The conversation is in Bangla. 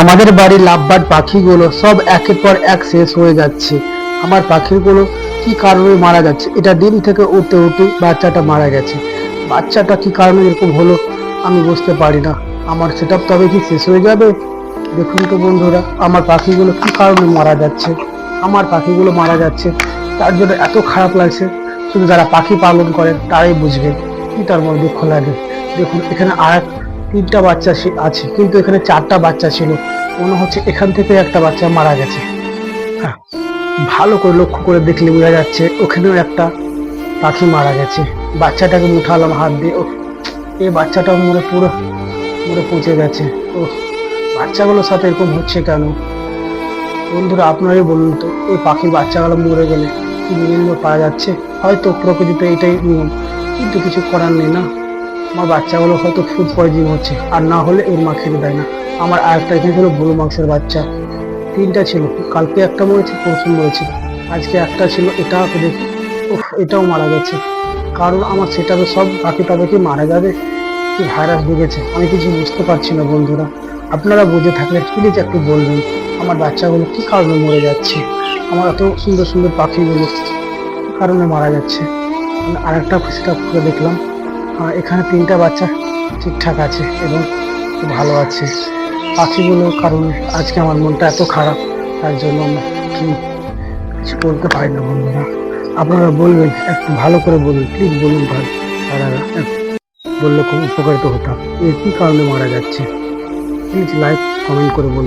আমাদের বাড়ির লাভবার্ড পাখিগুলো সব একের পর এক শেষ হয়ে যাচ্ছে। আমার পাখিগুলো কি কারণে মারা যাচ্ছে? এটা ডিম থেকে উঠতে উঠতে বাচ্চাটা মারা গেছে। বাচ্চাটা কি কারণে এরকম হলো আমি বুঝতে পারি না। আমার সেটা তবে কি শেষ হয়ে যাবে? দেখুন তো বন্ধুরা, আমার পাখিগুলো কি কারণে মারা যাচ্ছে? আমার পাখিগুলো মারা যাচ্ছে, তার জন্য এত খারাপ লাগছে। শুধু যারা পাখি পালন করেন তারাই বুঝবে কি তার মধ্যে দুঃখ লাগে। দেখুন, এখানে আর তিনটা বাচ্চা আছে, কিন্তু এখানে চারটা বাচ্চা ছিল। মনে হচ্ছে এখান থেকে একটা বাচ্চা মারা গেছে। হ্যাঁ ভালো করে লক্ষ্য করে দেখলে বোঝা যাচ্ছে ওখানেও একটা পাখি মারা গেছে। বাচ্চাটাকে উঠালাম হাত দিয়ে ও এই বাচ্চাটা মরে পুরো মরে পচে গেছে। ও বাচ্চাগুলোর সাথে এরকম হচ্ছে কেন? বন্ধুরা, আপনারাই বলুন তো, এই পাখির বাচ্চাগুলো মরে গেলে কি বিনিময় পাওয়া যাচ্ছে? হয়তো প্রকৃতিতে এটাই নিয়ম, কিন্তু কিছু করার নেই না। আমার বাচ্চাগুলো হয়তো ফুড পয়জন হচ্ছে, আর না হলে এর মা খেতে দেয় না। আমার আরেকটা এখানে ছিল গরু মাংসের বাচ্চা। তিনটা ছিল, কালকে একটা মরেছে, পরশু মরেছে। আজকে একটা ছিল এটাও তো দেখি এটাও মারা গেছে। কারণ আমার সেটাতে সব পাখি তবে কি মারা যাবে, কি ভাইরাস ঢুকেছে আমি কিছু বুঝতে পারছি না বন্ধুরা। আপনারা বুঝে থাকলে প্লিজ একটু বলবেন, আমার বাচ্চাগুলো কি কারণে মরে যাচ্ছে? আমার এত সুন্দর সুন্দর পাখিগুলো কারণে মারা যাচ্ছে? আমি আরেকটা সেটা করে দেখলাম। এখানে তিনটা বাচ্চা ঠিকঠাক আছে এবং ভালো আছে। পাখিগুলোর কারণে আজকে আমার মনটা এত খারাপ, তার জন্য আমি কি কিছু বলতে পারি না বন্ধুরা। আপনারা বলবেন, একটু ভালো করে বলুন প্লিজ বলুন ভাই এক- বললে খুব উপকারিত হতাম। এর কি কারণে মারা যাচ্ছে? প্লিজ লাইক কমেন্ট করে বলুন।